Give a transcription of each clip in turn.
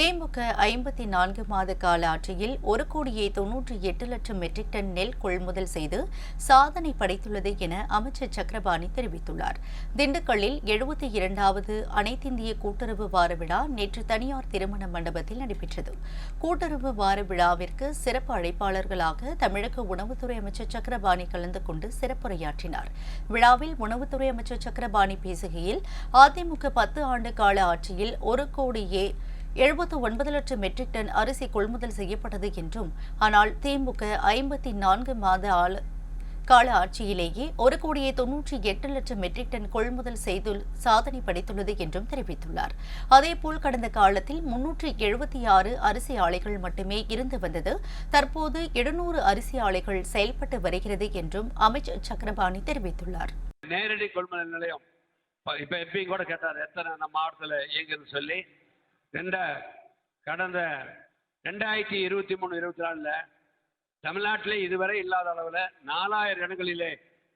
திமுக ஐம்பத்தி நான்கு மாத கால ஆட்சியில் ஒரு கோடியே தொன்னூற்றி எட்டு லட்சம் மெட்ரிக் டன் நெல் கொள்முதல் செய்து சாதனை படைத்துள்ளது என அமைச்சர் சக்கரபாணி தெரிவித்துள்ளார். திண்டுக்கல்லில் எழுபத்தி இரண்டாவது அனைத்திந்திய கூட்டுறவு வார விழா நேற்று தனியார் திருமண மண்டபத்தில் நடைபெற்றது. கூட்டுறவு வார விழாவிற்கு சிறப்பு அழைப்பாளர்களாக தமிழக உணவுத்துறை அமைச்சர் சக்கரபாணி கலந்து கொண்டு சிறப்புரையாற்றினார். விழாவில் உணவுத்துறை அமைச்சர் சக்கரபாணி பேசுகையில் அதிமுக பத்து ஆண்டு கால ஆட்சியில் ஒரு கோடியே எழுபத்து ஒன்பது லட்சம் மெட்ரிக் டன் அரிசி கொள்முதல் செய்யப்பட்டது என்றும் ஆனால் திமுக ஐம்பத்தி நான்கு மாத ஆள கால ஆட்சியிலேயே ஒரு கோடியே தொன்னூற்றி எட்டு லட்சம் மெட்ரிக் டன் கொள்முதல் செய்து சாதனை படைத்துள்ளது என்றும் தெரிவித்துள்ளார். அதேபோல் கடந்த காலத்தில் முன்னூற்றி எழுபத்தி ஆறு அரிசி ஆலைகள் மட்டுமே இருந்து வந்தது. தற்போது எழுநூறு அரிசி ஆலைகள் செயல்பட்டு வருகிறது என்றும் அமைச்சர் சக்கரபாணி தெரிவித்துள்ளார். நேரடி கொள்முதல் நிலையம் இப்ப- எப்பயும் கூட கேட்டார் எத்தனை நம்ம மாவட்டத்தில் இயங்குதுன்னு சொல்லி. ரெண்ட கடந்த ரெண்டாயிரத்தி இருபத்தி மூணு இருபத்தி நாலில் தமிழ்நாட்டிலே இதுவரை இல்லாத அளவில் நாலாயிரம் இடங்களிலே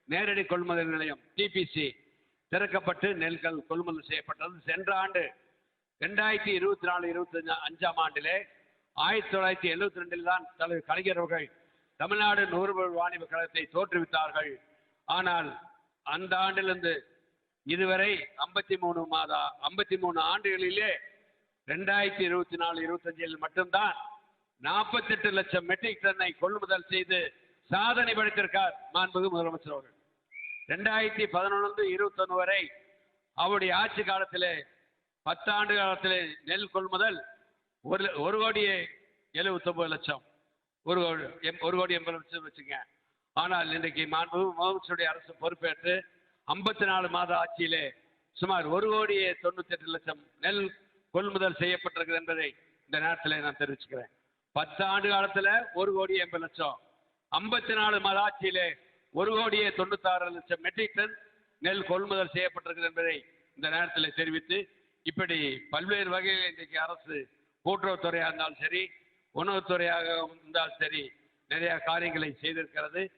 நேரடி கொள்முதல் நிலையம் டிபிசி திறக்கப்பட்டு நெல்கள் கொள்முதல் செய்யப்பட்டது. சென்ற ஆண்டு ரெண்டாயிரத்தி இருபத்தி நாலு இருபத்தி அஞ்சாம் ஆண்டிலே ஆயிரத்தி தொள்ளாயிரத்தி எழுபத்தி ரெண்டில் தான் தலைவர் கலைஞர் அவர்கள் தமிழ்நாடு நுகர்வோர் வாணிப கழகத்தை தோற்றுவித்தார்கள். ஆனால் அந்த ஆண்டிலிருந்து இதுவரை ஐம்பத்தி மூணு மாதா ஐம்பத்தி மூணு ஆண்டுகளிலே ரெண்டாயிரத்தி இருபத்தி நாலு இருபத்தஞ்சில் மட்டும்தான் நாற்பத்தெட்டு லட்சம் மெட்ரிக் டன்னை கொள்முதல் செய்து சாதனை படைத்திருக்கார் மாண்புகு முதலமைச்சர் அவர்கள். ரெண்டாயிரத்தி பதினொன்று இருபத்தொன்று வரை அவருடைய ஆட்சி காலத்திலே பத்தாண்டு காலத்தில் நெல் கொள்முதல் ஒரு ஒரு கோடியே எழுபத்தொம்பது லட்சம். ஒரு கோடி எம்- ஒரு கோடி எண்பது லட்சம் வச்சுங்க. ஆனால் இன்றைக்கு மாண்புகு முதலமைச்சருடைய அரசு பொறுப்பேற்று ஐம்பத்தி நாலு மாத ஆட்சியிலே சுமார் ஒரு கோடியே தொண்ணூத்தி எட்டு லட்சம் நெல் கொள்முதல் செய்யப்பட்டிருக்கிறது என்பதை இந்த நேரத்தில் நான் தெரிவிச்சுக்கிறேன். பத்து ஆண்டு காலத்தில் ஒரு கோடி எண்பது லட்சம். ஐம்பத்தி நாலு மாத ஒரு கோடியே தொண்ணூத்தாறு லட்சம் மெட்ரிக் டன் நெல் கொள்முதல் செய்யப்பட்டிருக்கிறது என்பதை இந்த நேரத்தில் தெரிவித்து இப்படி பல்வேறு வகையில் இன்றைக்கு அரசு கூட்டுறவுத்துறையாக இருந்தாலும் சரி உணவுத்துறையாக இருந்தாலும் சரி நிறைய காரியங்களை செய்திருக்கிறது.